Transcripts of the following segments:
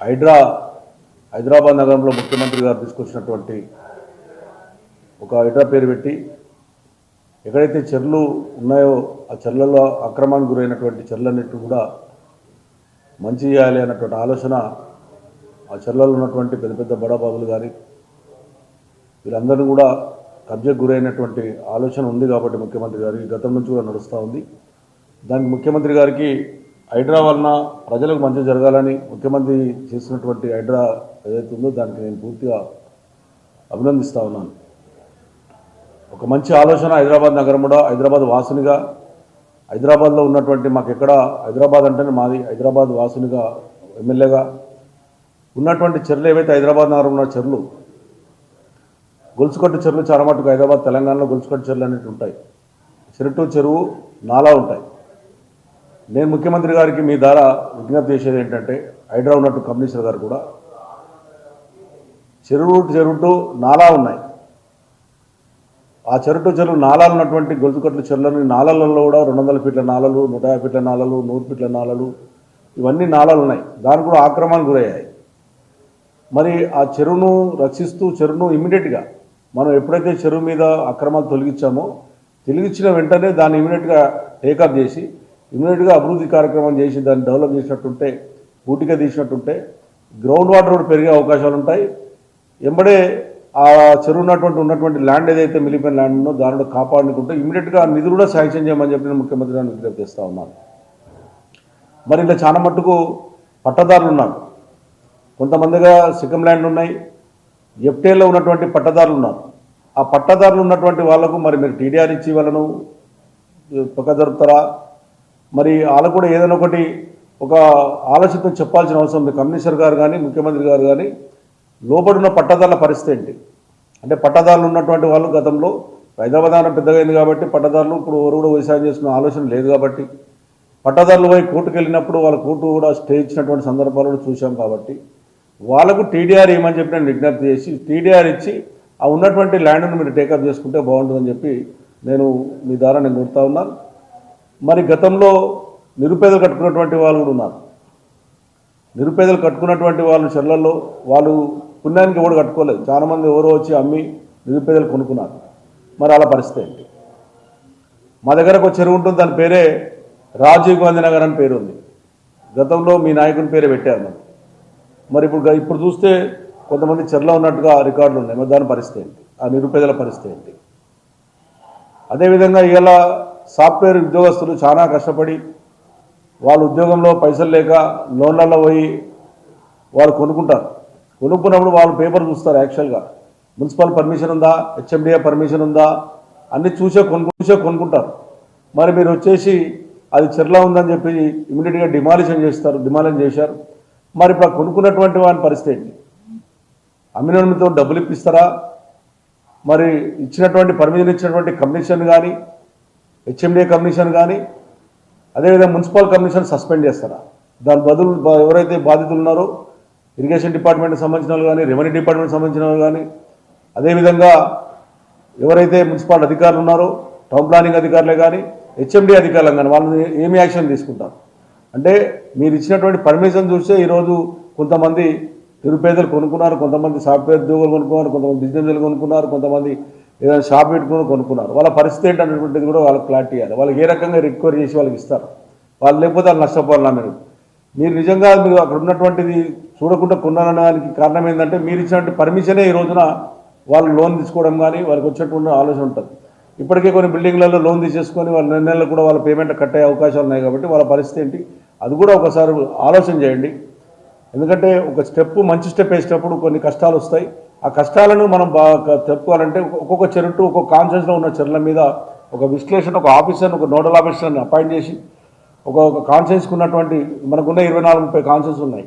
హైడ్రా హైదరాబాద్ నగరంలో ముఖ్యమంత్రి గారు తీసుకొచ్చినటువంటి ఒక హైడ్రా పేరు పెట్టి ఎక్కడైతే చెర్లు ఉన్నాయో ఆ చెర్లలో అక్రమానికి గురైనటువంటి చెర్లన్నిటి కూడా మంచి చేయాలి అన్నటువంటి ఆలోచన ఆ చెర్లలో ఉన్నటువంటి పెద్ద పెద్ద బడాబాబులు కానీ వీళ్ళందరినీ కూడా కబ్జకు గురైనటువంటి ఆలోచన ఉంది కాబట్టి ముఖ్యమంత్రి గారికి గతం నుంచి కూడా నడుస్తూ ఉంది. దానికి ముఖ్యమంత్రి గారికి హైడ్రా వలన ప్రజలకు మంచి జరగాలని ముఖ్యమంత్రి చేసినటువంటి హైడ్రా ఏదైతే ఉందో దానికి నేను పూర్తిగా అభినందిస్తూ ఉన్నాను. ఒక మంచి ఆలోచన హైదరాబాద్ నగరం కూడా హైదరాబాద్ వాసునిగా. హైదరాబాద్లో ఉన్నటువంటి మాకు ఎక్కడ హైదరాబాద్ అంటేనే మాది హైదరాబాద్ వాసునిగా ఎమ్మెల్యేగా. ఉన్నటువంటి చెర్లు ఏవైతే హైదరాబాద్ నగరం ఉన్న చెర్లు గొలుసుకట్టు చెరువులు చాలా మటుకు హైదరాబాద్ తెలంగాణలో గొలుసుకట్టు చెరువులు అనేవి ఉంటాయి. చెరుటు చెరువు నాలా ఉంటాయి. నేను ముఖ్యమంత్రి గారికి మీ ద్వారా విజ్ఞప్తి చేసేది ఏంటంటే హైడ్రా ఉన్నట్టు కమిషనర్ గారు కూడా చెరువు చెరువుటూ నాలా ఉన్నాయి. ఆ చెరుటు చెరువు నాలాలు ఉన్నటువంటి గొలుసుకట్ల చెరువులను నాలలలో కూడా రెండు వందల ఫీట్ల నాలలు నూట యాభై ఫీట్ల నాలలు నూరు ఫీట్ల నాలలు ఇవన్నీ నాలాలు ఉన్నాయి. దాని కూడా ఆక్రమణకు గురయ్యాయి. మరి ఆ చెరువును రక్షిస్తూ చెరువును ఇమీడియట్గా మనం ఎప్పుడైతే చెరువు మీద అక్రమాలు తొలగించామో తొలగించిన వెంటనే దాన్ని ఇమీడియట్గా టేకప్ చేసి ఇమీడియట్గా అభివృద్ధి కార్యక్రమం చేసి దాన్ని డెవలప్ చేసినట్టుంటే పూటిగా తీసినట్టుంటే గ్రౌండ్ వాటర్ కూడా పెరిగే అవకాశాలు ఉంటాయి. ఎంబడే ఆ చెరువు ఉన్నటువంటి ఉన్నటువంటి ల్యాండ్ ఏదైతే మిలిపోయిన ల్యాండ్ ఉందో దానిలో కాపాడుకుంటే ఇమీడియట్గా నిధులు కూడా శాంక్షన్ చేయమని చెప్పి నేను ముఖ్యమంత్రి గారిని విజ్ఞప్తి చేస్తా ఉన్నాను. మరి ఇలా చాలా మట్టుకు పట్టదారులు ఉన్నారు. కొంతమందిగా సిక్కం ల్యాండ్ ఉన్నాయి ఎఫ్టీఏలో ఉన్నటువంటి పట్టదారులు ఉన్నారు. ఆ పట్టదారులు ఉన్నటువంటి వాళ్ళకు మరి మీరు టీడీఆర్ ఇచ్చి వాళ్ళను పక్క జరుపుతారా? మరి వాళ్ళకు కూడా ఏదైనా ఒకటి ఒక ఆలోచనతో చెప్పాల్సిన అవసరం ఉంది. కమిషనర్ గారు కానీ ముఖ్యమంత్రి గారు కానీ లోబడిన పట్టదారుల పరిస్థితి ఏంటి? అంటే పట్టదారులు ఉన్నటువంటి వాళ్ళు గతంలో హైదరాబాద్ పెద్దగైంది పెద్దగా అయింది కాబట్టి పట్టదారులు ఇప్పుడు ఎవరు కూడా వ్యవసాయం చేసుకునే ఆలోచన లేదు కాబట్టి పట్టదారులు పోయి కోర్టుకు వెళ్ళినప్పుడు వాళ్ళ కోర్టు కూడా స్టే ఇచ్చినటువంటి సందర్భాలు కూడా చూసాం కాబట్టి వాళ్ళకు టీడీఆర్ ఏమని చెప్పి నేను విజ్ఞప్తి చేసి టీడీఆర్ ఇచ్చి ఆ ఉన్నటువంటి ల్యాండ్ను మీరు టేకప్ చేసుకుంటే బాగుంటుందని చెప్పి నేను మీ ద్వారా నేను కోరుతా ఉన్నాను మరి గతంలో నిరుపేదలు కట్టుకున్నటువంటి వాళ్ళు కూడా ఉన్నారు. నిరుపేదలు కట్టుకున్నటువంటి వాళ్ళు చెర్లలో వాళ్ళు పుణ్యానికి ఎవరు కట్టుకోలేదు. చాలామంది ఎవరో వచ్చి అమ్మి నిరుపేదలు కొనుక్కున్నారు. మరి అలా పరిస్థితి ఏంటి? మా దగ్గర ఒక చెరువు ఉంటుంది దాని పేరే రాజీవ్ గాంధీ నగర్ అని పేరు ఉంది. గతంలో మీ నాయకుని పేరే పెట్టారు మరి. మరి ఇప్పుడు ఇప్పుడు చూస్తే కొంతమంది చెర్లో ఉన్నట్టుగా రికార్డులు ఉన్నాయి. మరి దాని పరిస్థితి ఏంటి? ఆ నిరుపేదల పరిస్థితి ఏంటి? అదేవిధంగా ఇలా సాఫ్ట్వేర్ ఉద్యోగస్తులు చాలా కష్టపడి వాళ్ళ ఉద్యోగంలో పైసలు లేక లోన్లలో పోయి వాళ్ళు కొనుక్కుంటారు. కొనుక్కున్నప్పుడు వాళ్ళు పేపర్ చూస్తారు యాక్చువల్గా మున్సిపల్ పర్మిషన్ ఉందా? హెచ్ఎండిఏ పర్మిషన్ ఉందా? అన్నీ చూసే కొనుక్కు చూసే కొనుక్కుంటారు. మరి మీరు వచ్చేసి అది చెర్లా ఉందని చెప్పి ఇమీడియట్గా డిమాలిషన్ చేస్తారు డిమాలిషన్ చేశారు. మరి ఇప్పుడు కొనుక్కున్నటువంటి వాని పరిస్థితి ఏంటి? అమ్మినతో డబ్బులు ఇప్పిస్తారా? మరి ఇచ్చినటువంటి పర్మిషన్ ఇచ్చినటువంటి కమిషన్ కానీ హెచ్ఎండిఏ కమిషన్ కానీ అదేవిధంగా మున్సిపల్ కమిషన్ సస్పెండ్ చేస్తారా? దాని బదులు ఎవరైతే బాధితులు ఉన్నారో ఇరిగేషన్ డిపార్ట్మెంట్కి సంబంధించిన వాళ్ళు కానీ రెవెన్యూ డిపార్ట్మెంట్కి సంబంధించిన వాళ్ళు కానీ అదేవిధంగా ఎవరైతే మున్సిపల్ అధికారులు ఉన్నారో టౌన్ ప్లానింగ్ అధికారులే కానీ హెచ్ఎండి అధికారులు కానీ వాళ్ళని ఏమి యాక్షన్ తీసుకుంటారు? అంటే మీరు ఇచ్చినటువంటి పర్మిషన్ చూస్తే ఈరోజు కొంతమంది నిరుపేదలు కొనుక్కున్నారు కొంతమంది సాఫ్ట్వేర్ ఉద్యోగులు కొనుక్కున్నారు కొంతమంది బిజినెస్లు కొనుక్కున్నారు కొంతమంది ఏదైనా షాప్ పెట్టుకుని కొనుక్కున్నారు. వాళ్ళ పరిస్థితి ఏంటనేటువంటిది కూడా వాళ్ళకి క్లారిటీ ఇవ్వాలి. వాళ్ళకి ఏ రకంగా రికవరీ చేసి వాళ్ళకి ఇస్తారు? వాళ్ళు లేకపోతే వాళ్ళు నష్టపోవాలా మీరు? మీరు నిజంగా మీరు అక్కడ ఉన్నటువంటిది చూడకుండా కొన్నారనడానికి కారణం ఏంటంటే మీరు ఇచ్చినటువంటి పర్మిషనే ఈ రోజున వాళ్ళు లోన్ తీసుకోవడం కానీ వాళ్ళకి వచ్చినటువంటి ఆలోచన ఉంటుంది. ఇప్పటికే కొన్ని బిల్డింగ్లలో లోన్ తీసేసుకొని వాళ్ళ నెల నెలలు కూడా వాళ్ళ పేమెంట్ కట్టే అవకాశాలు ఉన్నాయి కాబట్టి వాళ్ళ పరిస్థితి ఏంటి? అది కూడా ఒకసారి ఆలోచన చేయండి. ఎందుకంటే ఒక స్టెప్ మంచి స్టెప్ వేసేటప్పుడు కొన్ని కష్టాలు వస్తాయి. ఆ కష్టాలను మనం బాగా చెప్పుకోవాలంటే ఒక్కొక్క చెరుటు ఒక్కొక్క కాన్షియస్లో ఉన్న చెరుల మీద ఒక విశ్లేషణ ఒక ఆఫీసర్ని ఒక నోడల్ ఆఫీసర్ని అపాయింట్ చేసి ఒక ఒక కాన్షియస్కి ఉన్నటువంటి మనకున్న ఇరవై నాలుగు ముప్పై కాన్సెన్స్ ఉన్నాయి.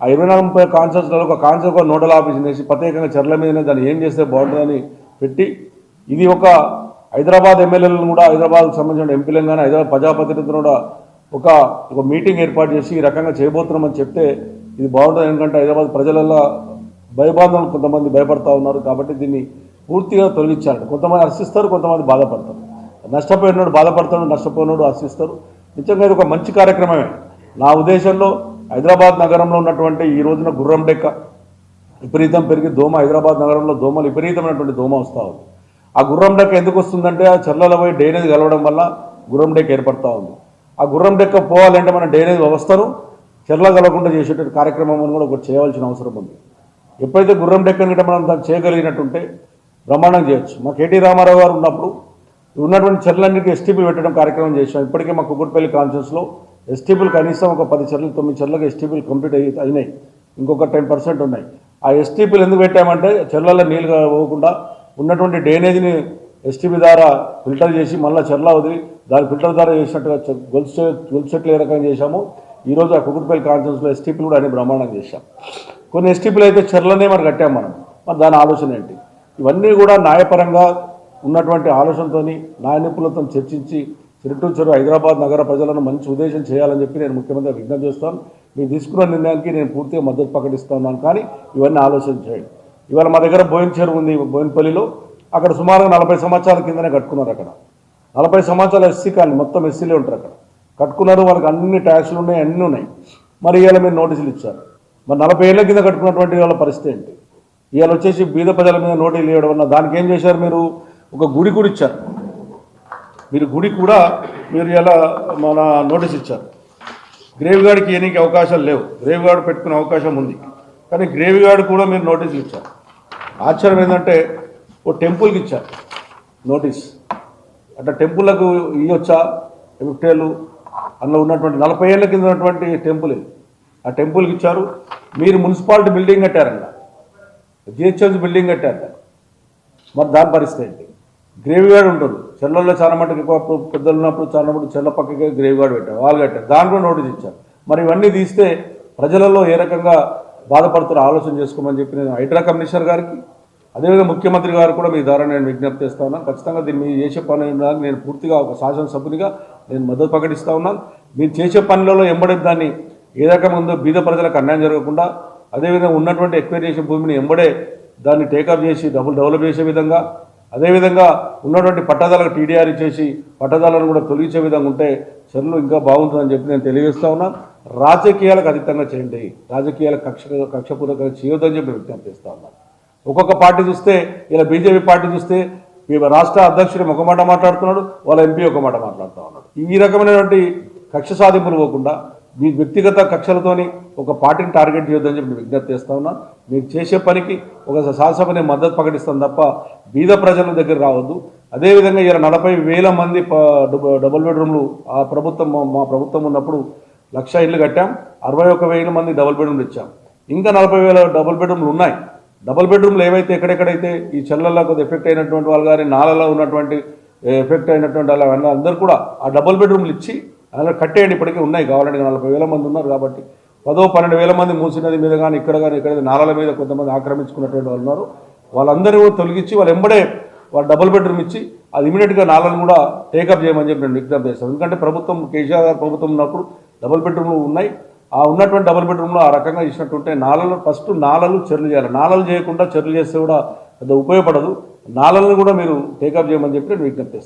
ఆ ఇరవై నాలుగు ముప్పై కాన్షియస్లో ఒక కాన్షియస్ ఒక నోడల్ ఆఫీస్ వేసి ప్రత్యేకంగా చెర్ల మీదనే దాన్ని ఏం చేస్తే బాగుంటుందని పెట్టి ఇది ఒక హైదరాబాద్ ఎమ్మెల్యేలను కూడా హైదరాబాద్కు సంబంధించిన ఎంపీలను కానీ హైదరాబాద్ ప్రజాప్రతినిధులను కూడా ఒక ఒక మీటింగ్ ఏర్పాటు చేసి ఈ రకంగా చేయబోతున్నామని చెప్తే ఇది బాగుంటుంది. ఎందుకంటే హైదరాబాద్ ప్రజలలో భయబాధలు కొంతమంది భయపడతా ఉన్నారు కాబట్టి దీన్ని పూర్తిగా తొలగించాలి కొంతమంది హర్షిస్తారు కొంతమంది బాధపడతారు. నష్టపోయినాడు బాధపడతాడు నష్టపోయినాడు హర్షిస్తారు. నిజంగా ఇది ఒక మంచి కార్యక్రమమే. నా ఉద్దేశంలో హైదరాబాద్ నగరంలో ఉన్నటువంటి ఈ రోజున గుర్రం డెక్క విపరీతం పెరిగి దోమ హైదరాబాద్ నగరంలో దోమలు విపరీతమైనటువంటి దోమ వస్తూ ఉంది. ఆ గుర్రం డెక్క ఎందుకు వస్తుందంటే ఆ చర్లలో పోయి డ్రైనేజ్ కలవడం వల్ల గుర్రం డెక్క ఏర్పడతా ఉంది. ఆ గుర్రం డెక్క పోవాలంటే మన డ్రైనేజ్ వ్యవస్థను చెర్ల కలగకుండా చేసేటువంటి కార్యక్రమం కూడా ఒకటి చేయవలసిన అవసరం ఉంది. ఎప్పుడైతే గుర్రం డెక్కని గిట్ట మనం దాన్ని చేయగలిగినట్టుంటే బ్రహ్మాండం చేయొచ్చు. మా కేటీ రామారావు గారు ఉన్నప్పుడు ఉన్నటువంటి చెర్లన్నిటి ఎస్టీపీలు పెట్టడం కార్యక్రమం చేశాం. ఇప్పటికే మా కుకుట్పల్లి కాన్షియస్లో ఎస్టీపీలు కనీసం ఒక పది చర్యలు తొమ్మిది చెర్లకు ఎస్టీపీలు కంప్లీట్ అయ్యి అయినాయి. ఇంకొక టెన్ పర్సెంట్ ఉన్నాయి. ఆ ఎస్టీపీలు ఎందుకు పెట్టామంటే చెర్లలో నీళ్ళు పోకుండా ఉన్నటువంటి డ్రైనేజీని ఎస్టీపీ ద్వారా ఫిల్టర్ చేసి మళ్ళీ చెర్ల వదిలి దాని ఫిల్టర్ ద్వారా చేసినట్టుగా గొలుసు గొలుసెట్లు గొలుసు చెట్లు ఏ రకంగా చేశాము ఈరోజు ఆ కుకుట్పల్లి కాన్ఫరెన్స్లో ఎస్టీపీలు కూడా అన్ని బ్రహ్మాండం చేశాం. కొన్ని ఎస్టీపీలు అయితే చెర్లనే మరి కట్టాం మనం. మరి దాని ఆలోచన ఏంటి? ఇవన్నీ కూడా న్యాయపరంగా ఉన్నటువంటి ఆలోచనతో న్యాయ నిపుణులతో చర్చించి చిరుటూ చెరు హైదరాబాద్ నగర ప్రజలను మంచి ఉద్దేశం చేయాలని చెప్పి నేను ముఖ్యమంత్రి విజ్ఞప్తి చేస్తాను. మీరు తీసుకున్న నిర్ణయానికి నేను పూర్తిగా మద్దతు ప్రకటిస్తున్నాను. కానీ ఇవన్నీ ఆలోచన చేయండి. ఇవాళ మా దగ్గర బోయిన్ చెరువు ఉంది బోయిన్పల్లిలో. అక్కడ సుమారుగా నలభై సంవత్సరాల కిందనే కట్టుకున్నారు అక్కడ. నలభై సంవత్సరాలు ఎస్సీ కానీ మొత్తం ఎస్సీలే ఉంటారు అక్కడ. కట్టుకున్నారు వాళ్ళకి అన్ని ట్యాక్స్లు ఉన్నాయి అన్నీ ఉన్నాయి. మరి ఇవాళ మీరు నోటీసులు ఇచ్చారు. మరి నలభై ఏళ్ళ కింద కట్టుకున్నటువంటి వాళ్ళ పరిస్థితి ఏంటి? ఇవాళ వచ్చేసి బీద ప్రజల మీద నోటీసులు ఇవ్వడం వల్ల దానికి ఏం చేశారు మీరు? ఒక గుడి కూడా ఇచ్చారు. మీరు గుడి కూడా మీరు ఇలా మన నోటీస్ ఇచ్చారు. గ్రేవ్ గార్డ్కి ఏనికి అవకాశాలు లేవు. గ్రేవ్ గార్డ్ పెట్టుకునే అవకాశం ఉంది. కానీ గ్రేవ్ గార్డ్ కూడా మీరు నోటీసులు ఇచ్చారు. ఆశ్చర్యం ఏంటంటే ఓ టెంపుల్కి ఇచ్చారు. నోటీస్. అంటే టెంపుల్లకు ఇవ్వచ్చా ఎఫ్టేలు. అందులో ఉన్నటువంటి నలభై ఏళ్ళ కింద ఉన్నటువంటి టెంపుల్ ఇది. ఆ టెంపుల్కి ఇచ్చారు. మీరు మున్సిపాలిటీ బిల్డింగ్ కట్టారంట. జిహెచ్ఎంసీ బిల్డింగ్ కట్టారు మరి దాని పరిస్థితి ఏంటి? గ్రేవ్ గార్డ్ ఉంటుంది చెల్లల్లో చాలా మటుకు ఎక్కువ పెద్దలు ఉన్నప్పుడు చాలా మటుకు చెల్ల పక్కకే గ్రేవ్ గార్డ్ పెట్టారు. వాళ్ళు కట్టారు. దాని కూడా నోటీస్ ఇచ్చారు. మరి ఇవన్నీ తీస్తే ప్రజలలో ఏ రకంగా బాధపడుతున్న ఆలోచన చేసుకోమని చెప్పి నేను హైడ్రా కమిషనర్ గారికి అదేవిధంగా ముఖ్యమంత్రి గారు కూడా మీ ద్వారా నేను విజ్ఞప్తి చేస్తా ఉన్నాను. ఖచ్చితంగా దీన్ని మీరు చేసే పని నేను పూర్తిగా ఒక శాసనసభ్యునిగా నేను మద్దతు ప్రకటిస్తూ ఉన్నాను. మీరు చేసే పనులలో ఎంబడే దాన్ని ఏ ముందు బీద ప్రజలకు అన్యాయం జరగకుండా అదేవిధంగా ఉన్నటువంటి ఎక్వైర్ చేసిన భూమిని ఎంబడే దాన్ని టేకప్ చేసి డబుల్ డెవలప్ చేసే విధంగా అదేవిధంగా ఉన్నటువంటి పట్టదాలకు టీడీఆర్ ఇచ్చేసి పట్టదాలను కూడా తొలగించే విధంగా ఉంటే చర్యలు ఇంకా బాగుంటుందని చెప్పి నేను తెలియజేస్తా ఉన్నాను రాజకీయాలకు అతీతంగా చేయండి. రాజకీయాల కక్ష కక్షపూర్వకంగా చేయొద్దని చెప్పి విజ్ఞప్తి చేస్తా ఉన్నాను ఒక్కొక్క పార్టీ చూస్తే ఇలా బీజేపీ పార్టీ చూస్తే ఈ రాష్ట్ర అధ్యక్షుడు ఒక మాట మాట్లాడుతున్నాడు వాళ్ళ ఎంపీ ఒక మాట మాట్లాడుతూ ఉన్నాడు. ఈ రకమైనటువంటి కక్ష సాధింపులు పోకుండా మీ వ్యక్తిగత కక్షలతోని ఒక పార్టీని టార్గెట్ చేయొద్దని చెప్పి విజ్ఞప్తి చేస్తా ఉన్నా. మీరు చేసే పనికి ఒక శాసనసభని మద్దతు ప్రకటిస్తాం తప్ప బీద ప్రజల దగ్గర రావద్దు. అదేవిధంగా ఇలా నలభై వేల మంది డబుల్ బెడ్రూమ్లు ఆ ప్రభుత్వం మా- ప్రభుత్వం ఉన్నప్పుడు లక్ష ఇల్లు కట్టాం. అరవై ఒక వేల మంది డబుల్ బెడ్రూమ్లు ఇచ్చాం. ఇంకా నలభై వేల డబుల్ బెడ్రూమ్లు ఉన్నాయి. డబుల్ బెడ్రూమ్లు ఏవైతే ఎక్కడెక్కడైతే ఈ చెల్లల్లో కొద్దిగా ఎఫెక్ట్ అయినటువంటి వాళ్ళు కానీ నాలలో ఉన్నటువంటి ఎఫెక్ట్ అయినటువంటి వాళ్ళు అందరూ కూడా ఆ డబుల్ బెడ్రూమ్లు ఇచ్చి అలా కట్టేయండి ఇప్పటికీ ఉన్నాయి. కావాలంటే నలభై వేల మంది ఉన్నారు కాబట్టి పదో పన్నెండు వేల మంది మూసినది మీద కానీ ఇక్కడ కానీ ఇక్కడ నాలల మీద కొంతమంది ఆక్రమించుకున్నటువంటి వాళ్ళు ఉన్నారు. వాళ్ళందరూ తొలగించి వాళ్ళు ఎంబడే వాళ్ళు డబుల్ బెడ్రూమ్ ఇచ్చి అది ఇమీడియట్గా నాలను కూడా టేకప్ చేయమని చెప్పి నేను విజ్ఞప్తి చేస్తాను. ఎందుకంటే ప్రభుత్వం కేసీఆర్ గారు ప్రభుత్వం ఉన్నప్పుడు డబుల్ బెడ్రూమ్లు ఉన్నాయి. ఆ ఉన్నటువంటి డబుల్ బెడ్రూమ్లో ఆ రకంగా ఇచ్చినట్టుంటే నాలలు ఫస్ట్ నాలలు చెర్లు చేయాలి. నాలలు చేయకుండా చెర్లు చేస్తే కూడా పెద్ద ఉపయోగపడదు. నాలలను కూడా మీరు టేకప్ చేయమని చెప్పి నేను విజ్ఞప్తి చేస్తాను.